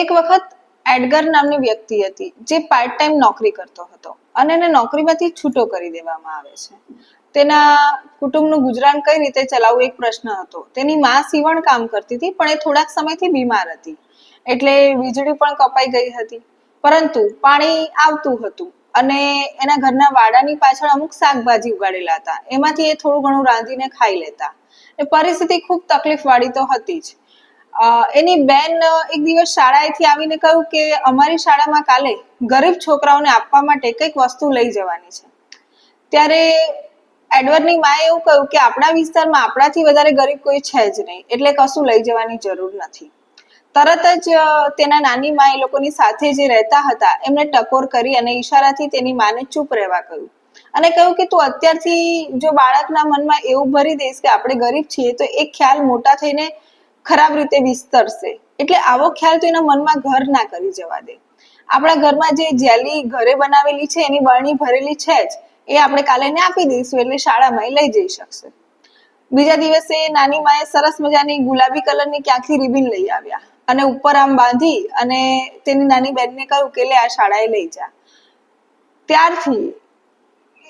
એક વખત એડગર નામની વ્યક્તિ હતી જે પાર્ટ ટાઈમ નોકરી કરતો હતો અને એને નોકરીમાંથી છૂટો કરી દેવામાં આવે છે. તેના કુટુંબનું ગુજરાન કઈ રીતે ચલાવવું એક પ્રશ્ન હતો. તેની માં સીવણ કામ કરતી હતી, પણ એ થોડાક સમયથી બીમાર હતી. એટલે વીજળી પણ કપાઈ ગઈ હતી. પરંતુ પાણી આવતું હતું અને એના ઘરના વાડાની પાછળ અમુક શાકભાજી ઉગાડેલા હતા. એમાંથી એ થોડું ઘણું રાંધીને ખાઈ લેતા. પરિસ્થિતિ ખૂબ તકલીફ વાળી તો હતી જ. એની બેન એક દિવસ શાળાએથી આવીને કહ્યું કે અમારી શાળામાં કાલે ગરીબ છોકરાઓને આપવા માટે કંઈક વસ્તુ લઈ જવાની છે. ત્યારે એડવર્ડની માએ એવું કહ્યું કે આપણા વિસ્તારમાં આપણાથી વધારે ગરીબ કોઈ છે જ નહીં, એટલે કશું લઈ જવાની જરૂર નથી. તરત જ તેના નાની મા એ લોકોની સાથે જે રહેતા હતા, એમને ટકોર કરી અને ઈશારાથી તેની માને ચૂપ રહેવા કહ્યું. અને કહ્યું કે તું અત્યારથી જો બાળકના મનમાં એવું ભરી દઈશ કે આપણે ગરીબ છીએ, તો એ ખ્યાલ મોટા થઈને ખરાબ રીતે વિસ્તરશે. એટલે આવો ખ્યાલ તો એના મનમાં ઘર ના કરી જવા દે. આપણા ઘરમાં જે જેલી ઘરે બનાવેલી છે, એની બરણી ભરેલી છે જ, એ આપણે કાલે ને આપી દઈશું, એટલે શાળામાં લઈ જઈ શકશે. બીજા દિવસે નાની માએ સરસ મજાની ગુલાબી કલરની ક્યાંકથી રિબિન લઈ આવ્યા. અને ઉપર આમ બાંધી અને તેની નાની બેનને કહ્યું કે લે આ શાળાએ લઈ જા. ત્યારથી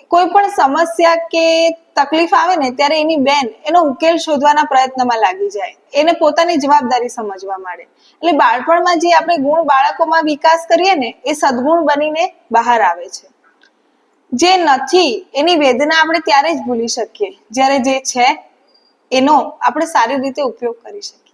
કોઈ પણ સમસ્યા કે તકલીફ આવે ને ત્યારે એની બેન એનો ઉકેલ શોધવાના પ્રયત્નમાં લાગી જાય. એને પોતાની જવાબદારી સમજવા માંડે. એટલે બાળપણમાં જે આપણે ગુણ બાળકોમાં વિકાસ કરીએ ને, એ સદગુણ બનીને બહાર આવે છે. જે નથી, એની વેદના આપણે ત્યારે જ ભૂલી શકીએ. જ્યારે જે છે, એનો આપણે સારી રીતે ઉપયોગ કરી શકીએ.